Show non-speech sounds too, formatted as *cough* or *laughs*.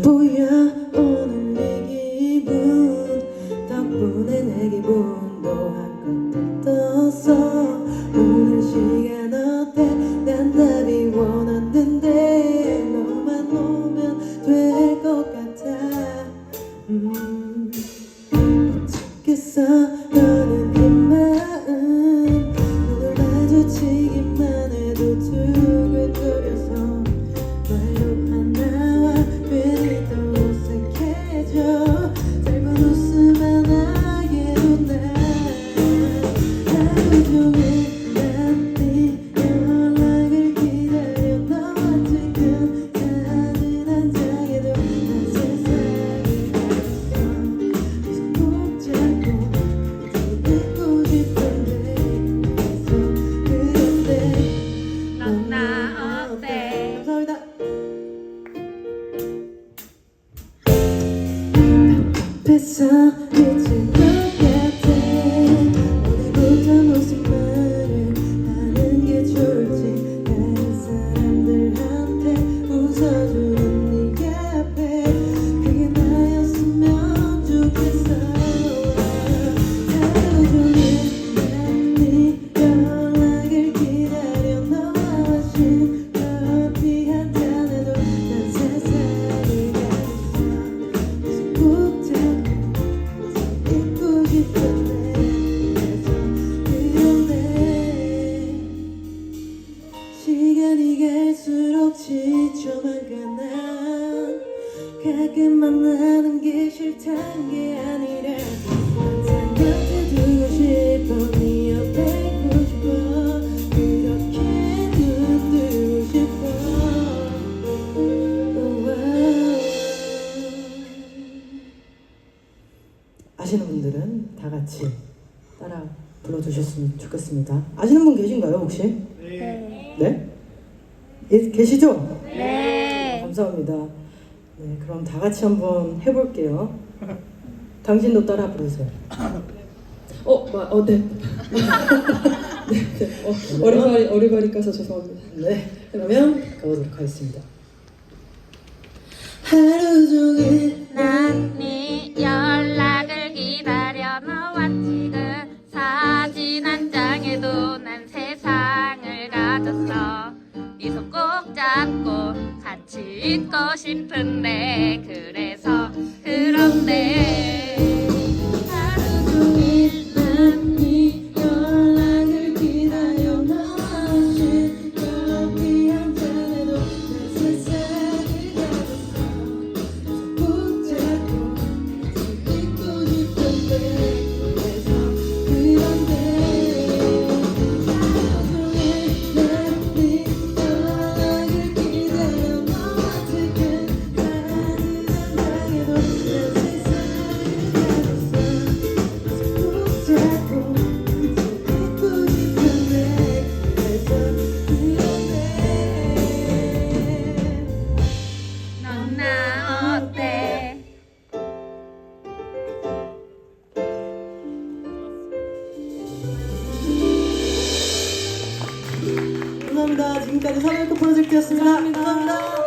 보여 오늘 내 기분. 덕분에 내 기분도 한껏 들떴어. 오늘 시간 나 어때? 감사합니다. 뱃서 미칠 가끔 만나는 게 싫단 게 아니라 네 아시는 분들은 다 같이 따라 불러주셨으면 좋겠습니다. 아시는 분 계신가요 혹시? 네. 네? 예, 계시죠? 네. 감사합니다. 네, 그럼 다 같이 한번 해볼게요. 당신도 따라 부르세요. 어, 마, 어, 네. *laughs* 네, 네. 어, 어리바리, 어리바리 까서 죄송합니다. 네, 그러면 가보도록 하겠습니다. 하루 종일 난 네 잡고 같이 있고 싶은데 그래 감사합니다. 지금까지 사회크 프로젝트였습니다. 감사합니다.